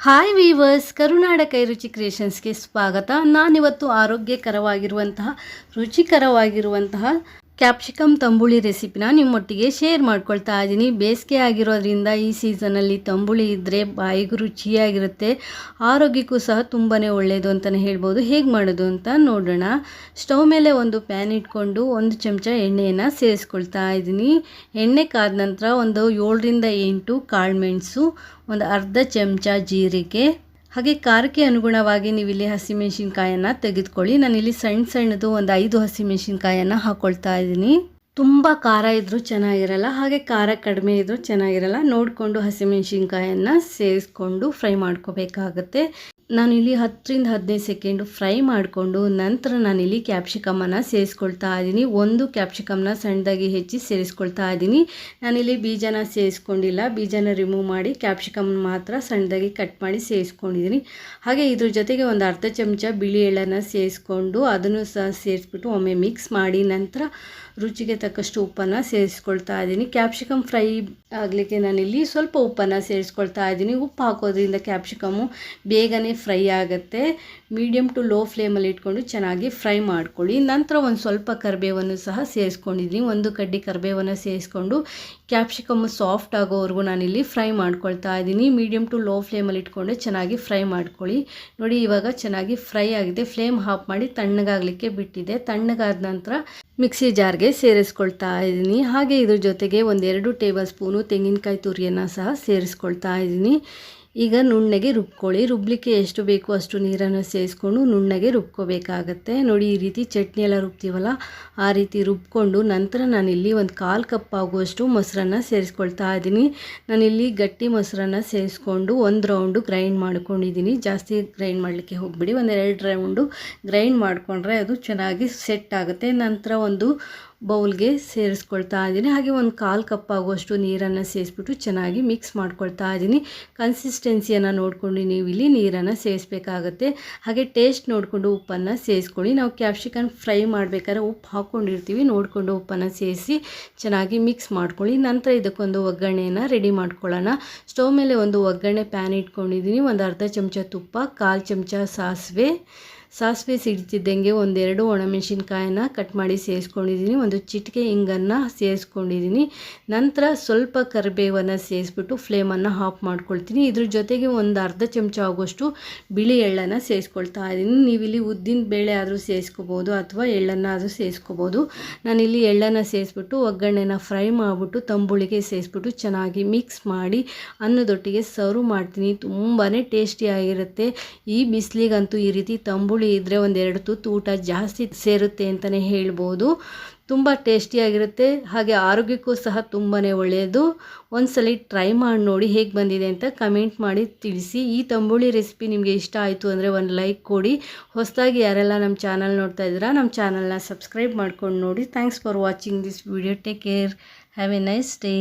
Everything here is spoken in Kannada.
ಹಾಯ್ ವೀವರ್ಸ್ ಕರುನಾಡ ಕೈರುಚಿ ಕ್ರಿಯೇಷನ್ಸ್ಗೆ ಸ್ವಾಗತ. ನಾನಿವತ್ತು ಆರೋಗ್ಯಕರವಾಗಿರುವಂತಹ ರುಚಿಕರವಾಗಿರುವಂತಹ ಕ್ಯಾಪ್ಸಿಕಮ್ ತಂಬುಳಿ ರೆಸಿಪಿನ ನಿಮ್ಮೊಟ್ಟಿಗೆ ಶೇರ್ ಮಾಡ್ಕೊಳ್ತಾ ಇದ್ದೀನಿ. ಬೇಸಿಗೆ ಆಗಿರೋದ್ರಿಂದ ಈ ಸೀಸನಲ್ಲಿ ತಂಬುಳಿ ಇದ್ದರೆ ಬಾಯಿಗೂ ರುಚಿಯಾಗಿರುತ್ತೆ, ಆರೋಗ್ಯಕ್ಕೂ ಸಹ ತುಂಬಾ ಒಳ್ಳೆಯದು ಅಂತಲೇ ಹೇಳ್ಬೋದು. ಹೇಗೆ ಮಾಡೋದು ಅಂತ ನೋಡೋಣ. ಸ್ಟವ್ ಮೇಲೆ ಒಂದು ಪ್ಯಾನ್ ಇಟ್ಕೊಂಡು ಒಂದು ಚಮಚ ಎಣ್ಣೆಯನ್ನು ಸೇರಿಸ್ಕೊಳ್ತಾ ಇದ್ದೀನಿ. ಎಣ್ಣೆ ಕಾದ ನಂತರ ಒಂದು ಏಳರಿಂದ ಎಂಟು ಕಾಳುಮೆಣಸು ಒಂದು ಅರ್ಧ ಚಮಚ ಜೀರಿಗೆ ಹಾಗೆ ಖಾರಕ್ಕೆ ಅನುಗುಣವಾಗಿ ನೀವು ಇಲ್ಲಿ ಹಸಿಮೆಣಸಿನ್ಕಾಯನ್ನು ತೆಗೆದುಕೊಳ್ಳಿ. ನಾನಿಲ್ಲಿ ಸಣ್ಣ ಸಣ್ಣದು ಒಂದು ಐದು ಹಸಿಮೆಣಸಿನ್ಕಾಯನ್ನು ಹಾಕ್ಕೊಳ್ತಾ ಇದ್ದೀನಿ. ತುಂಬ ಖಾರ ಇದ್ದರೂ ಚೆನ್ನಾಗಿರಲ್ಲ, ಹಾಗೆ ಖಾರ ಕಡಿಮೆ ಇದ್ದರೂ ಚೆನ್ನಾಗಿರಲ್ಲ. ನೋಡಿಕೊಂಡು ಹಸಿಮೆಣಸಿನ್ಕಾಯನ್ನು ಸೇರಿಸ್ಕೊಂಡು ಫ್ರೈ ಮಾಡ್ಕೋಬೇಕಾಗತ್ತೆ. ನಾನಿಲ್ಲಿ ಹತ್ತರಿಂದ ಹದಿನೈದು ಸೆಕೆಂಡು ಫ್ರೈ ಮಾಡಿಕೊಂಡು ನಂತರ ನಾನಿಲ್ಲಿ ಕ್ಯಾಪ್ಸಿಕಮನ್ನು ಸೇರಿಸ್ಕೊಳ್ತಾ ಇದ್ದೀನಿ. ಒಂದು ಕ್ಯಾಪ್ಸಿಕಮ್ನ ಸಣ್ಣದಾಗಿ ಹೆಚ್ಚಿ ಸೇರಿಸ್ಕೊಳ್ತಾ ಇದ್ದೀನಿ. ನಾನಿಲ್ಲಿ ಬೀಜನ ಸೇರಿಸ್ಕೊಂಡಿಲ್ಲ. ಬೀಜನ ರಿಮೂವ್ ಮಾಡಿ ಕ್ಯಾಪ್ಸಿಕಮ್ ಮಾತ್ರ ಸಣ್ಣದಾಗಿ ಕಟ್ ಮಾಡಿ ಸೇರಿಸ್ಕೊಂಡಿದ್ದೀನಿ. ಹಾಗೆ ಇದ್ರ ಜೊತೆಗೆ ಒಂದು ಅರ್ಧ ಚಮಚ ಬಿಳಿ ಎಳ್ಳನ್ನು ಸೇರಿಸ್ಕೊಂಡು ಅದನ್ನು ಸಹ ಸೇರಿಸ್ಬಿಟ್ಟು ಒಮ್ಮೆ ಮಿಕ್ಸ್ ಮಾಡಿ ನಂತರ ರುಚಿಗೆ ತಕ್ಕಷ್ಟು ಉಪ್ಪನ್ನು ಸೇರಿಸ್ಕೊಳ್ತಾ ಇದ್ದೀನಿ. ಕ್ಯಾಪ್ಸಿಕಮ್ ಫ್ರೈ ಆಗಲಿಕ್ಕೆ ನಾನಿಲ್ಲಿ ಸ್ವಲ್ಪ ಉಪ್ಪನ್ನು ಸೇರಿಸ್ಕೊಳ್ತಾ ಇದ್ದೀನಿ. ಉಪ್ಪು ಹಾಕೋದ್ರಿಂದ ಕ್ಯಾಪ್ಸಿಕಮ್ಮು ಬೇಗನೆ ಫ್ರೈ ಆಗುತ್ತೆ. ಮೀಡಿಯಮ್ ಟು ಲೋ ಫ್ಲೇಮಲ್ಲಿ ಇಟ್ಕೊಂಡು ಚೆನ್ನಾಗಿ ಫ್ರೈ ಮಾಡ್ಕೊಳ್ಳಿ. ನಂತರ ಒಂದು ಸ್ವಲ್ಪ ಕರಿಬೇವನ್ನು ಸಹ ಸೇರಿಸ್ಕೊಂಡಿದ್ದೀನಿ. ಒಂದು ಕಡ್ಡಿ ಕರಿಬೇವನ್ನು ಸೇರಿಸ್ಕೊಂಡು ಕ್ಯಾಪ್ಸಿಕಮ್ ಸಾಫ್ಟ್ ಆಗೋವರೆಗೂ ನಾನಿಲ್ಲಿ ಫ್ರೈ ಮಾಡ್ಕೊಳ್ತಾ ಇದ್ದೀನಿ. ಮೀಡಿಯಮ್ ಟು ಲೋ ಫ್ಲೇಮಲ್ಲಿ ಇಟ್ಕೊಂಡು ಚೆನ್ನಾಗಿ ಫ್ರೈ ಮಾಡ್ಕೊಳ್ಳಿ. ನೋಡಿ, ಇವಾಗ ಚೆನ್ನಾಗಿ ಫ್ರೈ ಆಗಿದೆ. ಫ್ಲೇಮ್ ಹಾಫ್ ಮಾಡಿ ತಣ್ಣಗಾಗಲಿಕ್ಕೆ ಬಿಟ್ಟಿದೆ. ತಣ್ಣಗಾದ ನಂತರ ಮಿಕ್ಸಿ ಜಾರ್ಗೆ ಸೇರಿಸ್ಕೊಳ್ತಾ ಇದ್ದೀನಿ. ಹಾಗೆ ಇದ್ರ ಜೊತೆಗೆ ಒಂದೆರಡು ಟೇಬಲ್ ಸ್ಪೂನು ತೆಂಗಿನಕಾಯಿ ತುರಿಯನ್ನು ಸಹ ಸೇರಿಸ್ಕೊಳ್ತಾ ಇದ್ದೀನಿ. ಈಗ ನುಣ್ಣಗೆ ರುಬ್ಕೊಳ್ಳಿ. ರುಬ್ಲಿಕ್ಕೆ ಎಷ್ಟು ಬೇಕು ಅಷ್ಟು ನೀರನ್ನು ಸೇರಿಸ್ಕೊಂಡು ನುಣ್ಣಗೆ ರುಬ್ಕೋಬೇಕಾಗತ್ತೆ. ನೋಡಿ, ಈ ರೀತಿ ಚಟ್ನಿ ಎಲ್ಲ ರುಬ್ತೀವಲ್ಲ, ಆ ರೀತಿ ರುಬ್ಕೊಂಡು ನಂತರ ನಾನಿಲ್ಲಿ ಒಂದು ಕಾಲು ಕಪ್ ಆಗುವಷ್ಟು ಮೊಸರನ್ನು ಸೇರಿಸ್ಕೊಳ್ತಾ ಇದ್ದೀನಿ. ನಾನಿಲ್ಲಿ ಗಟ್ಟಿ ಮೊಸರನ್ನು ಸೇರಿಸ್ಕೊಂಡು ಒಂದು ರೌಂಡು ಗ್ರೈಂಡ್ ಮಾಡ್ಕೊಂಡಿದ್ದೀನಿ. ಜಾಸ್ತಿ ಗ್ರೈಂಡ್ ಮಾಡಲಿಕ್ಕೆ ಹೋಗ್ಬಿಡಿ. ಎರಡು ರೌಂಡು ಗ್ರೈಂಡ್ ಮಾಡಿಕೊಂಡ್ರೆ ಅದು ಚೆನ್ನಾಗಿ ಸೆಟ್ ಆಗುತ್ತೆ. ನಂತರ ಒಂದು ಬೌಲ್ಗೆ ಸೇರಿಸ್ಕೊಳ್ತಾ ಇದ್ದೀನಿ. ಹಾಗೆ ಒಂದು ಕಾಲು ಕಪ್ ಆಗುವಷ್ಟು ನೀರನ್ನು ಸೇರಿಸ್ಬಿಟ್ಟು ಚೆನ್ನಾಗಿ ಮಿಕ್ಸ್ ಮಾಡ್ಕೊಳ್ತಾ ಇದ್ದೀನಿ. ಕನ್ಸಿಸ್ಟೆನ್ಸಿಯನ್ನು ನೋಡಿಕೊಂಡು ನೀವು ಇಲ್ಲಿ ನೀರನ್ನು ಸೇರಿಸ್ಬೇಕಾಗತ್ತೆ. ಹಾಗೆ ಟೇಸ್ಟ್ ನೋಡಿಕೊಂಡು ಉಪ್ಪನ್ನು ಸೇರಿಸ್ಕೊಳ್ಳಿ. ನಾವು ಕ್ಯಾಪ್ಸಿಕನ್ ಫ್ರೈ ಮಾಡಬೇಕಾದ್ರೆ ಉಪ್ಪು ಹಾಕ್ಕೊಂಡಿರ್ತೀವಿ. ನೋಡಿಕೊಂಡು ಉಪ್ಪನ್ನು ಸೇರಿಸಿ ಚೆನ್ನಾಗಿ ಮಿಕ್ಸ್ ಮಾಡ್ಕೊಳ್ಳಿ. ನಂತರ ಇದಕ್ಕೊಂದು ಒಗ್ಗರಣೆಯನ್ನು ರೆಡಿ ಮಾಡ್ಕೊಳ್ಳೋಣ. ಸ್ಟವ್ ಮೇಲೆ ಒಂದು ಒಗ್ಗರಣೆ ಪ್ಯಾನ್ ಇಟ್ಕೊಂಡಿದ್ದೀನಿ. ಒಂದು ಅರ್ಧ ಚಮಚ ತುಪ್ಪ, ಕಾಲು ಚಮಚ ಸಾಸಿವೆ ಸಾಸಿವೆ ಸಿಡ್ತಿದ್ದಂಗೆ ಒಂದೆರಡು ಒಣಮೆಣಸಿನ್ಕಾಯನ್ನ ಕಟ್ ಮಾಡಿ ಸೇರಿಸ್ಕೊಂಡಿದ್ದೀನಿ. ಒಂದು ಚಿಟಿಕೆ ಹಿಂಗನ್ನು ಸೇರಿಸ್ಕೊಂಡಿದ್ದೀನಿ. ನಂತರ ಸ್ವಲ್ಪ ಕರಿಬೇವನ್ನು ಸೇರಿಸ್ಬಿಟ್ಟು ಫ್ಲೇಮನ್ನು ಆಫ್ ಮಾಡ್ಕೊಳ್ತೀನಿ. ಇದ್ರ ಜೊತೆಗೆ ಒಂದು ಅರ್ಧ ಚಮಚ ಆಗೋಷ್ಟು ಬಿಳಿ ಎಳ್ಳನ್ನು ಸೇರಿಸ್ಕೊಳ್ತಾ ಇದ್ದೀನಿ. ನೀವಿಲ್ಲಿ ಉದ್ದಿನ ಬೇಳೆ ಆದರೂ ಸೇರಿಸ್ಕೋಬೋದು ಅಥವಾ ಎಳ್ಳನ್ನು ಆದರೂ ಸೇರಿಸ್ಕೋಬೋದು. ನಾನಿಲ್ಲಿ ಎಳ್ಳನ್ನು ಸೇರಿಸ್ಬಿಟ್ಟು ಒಗ್ಗರಣೆನ ಫ್ರೈ ಮಾಡಿಬಿಟ್ಟು ತಂಬುಳಿಗೆ ಸೇರಿಸ್ಬಿಟ್ಟು ಚೆನ್ನಾಗಿ ಮಿಕ್ಸ್ ಮಾಡಿ ಅನ್ನದೊಟ್ಟಿಗೆ ಸರ್ವ್ ಮಾಡ್ತೀನಿ. ತುಂಬಾ ಟೇಸ್ಟಿಯಾಗಿರುತ್ತೆ ಈ ಬಿಸಿಲಿಗಂತೂ ಈ ರೀತಿ ತಂಬುಳಿ ಹುಳಿ ಇದ್ದರೆ ಒಂದೆರಡು ತುತ್ತು ಊಟ ಜಾಸ್ತಿ ಸೇರುತ್ತೆ ಅಂತಲೇ ಹೇಳ್ಬೋದು. ತುಂಬ ಟೇಸ್ಟಿಯಾಗಿರುತ್ತೆ ಹಾಗೆ ಆರೋಗ್ಯಕ್ಕೂ ಸಹ ತುಂಬಾ ಒಳ್ಳೆಯದು. ಒಂದ್ಸಲ ಟ್ರೈ ಮಾಡಿ ನೋಡಿ ಹೇಗೆ ಬಂದಿದೆ ಅಂತ ಕಮೆಂಟ್ ಮಾಡಿ ತಿಳಿಸಿ. ಈ ತಂಬುಳಿ ರೆಸಿಪಿ ನಿಮಗೆ ಇಷ್ಟ ಆಯಿತು ಅಂದರೆ ಒಂದು ಲೈಕ್ ಕೊಡಿ. ಹೊಸದಾಗಿ ಯಾರೆಲ್ಲ ನಮ್ಮ ಚಾನಲ್ ನೋಡ್ತಾ ಇದ್ದೀರಾ, ನಮ್ಮ ಚಾನಲ್ನ ಸಬ್ಸ್ಕ್ರೈಬ್ ಮಾಡ್ಕೊಂಡು ನೋಡಿ. Thanks for watching this video take care have a nice day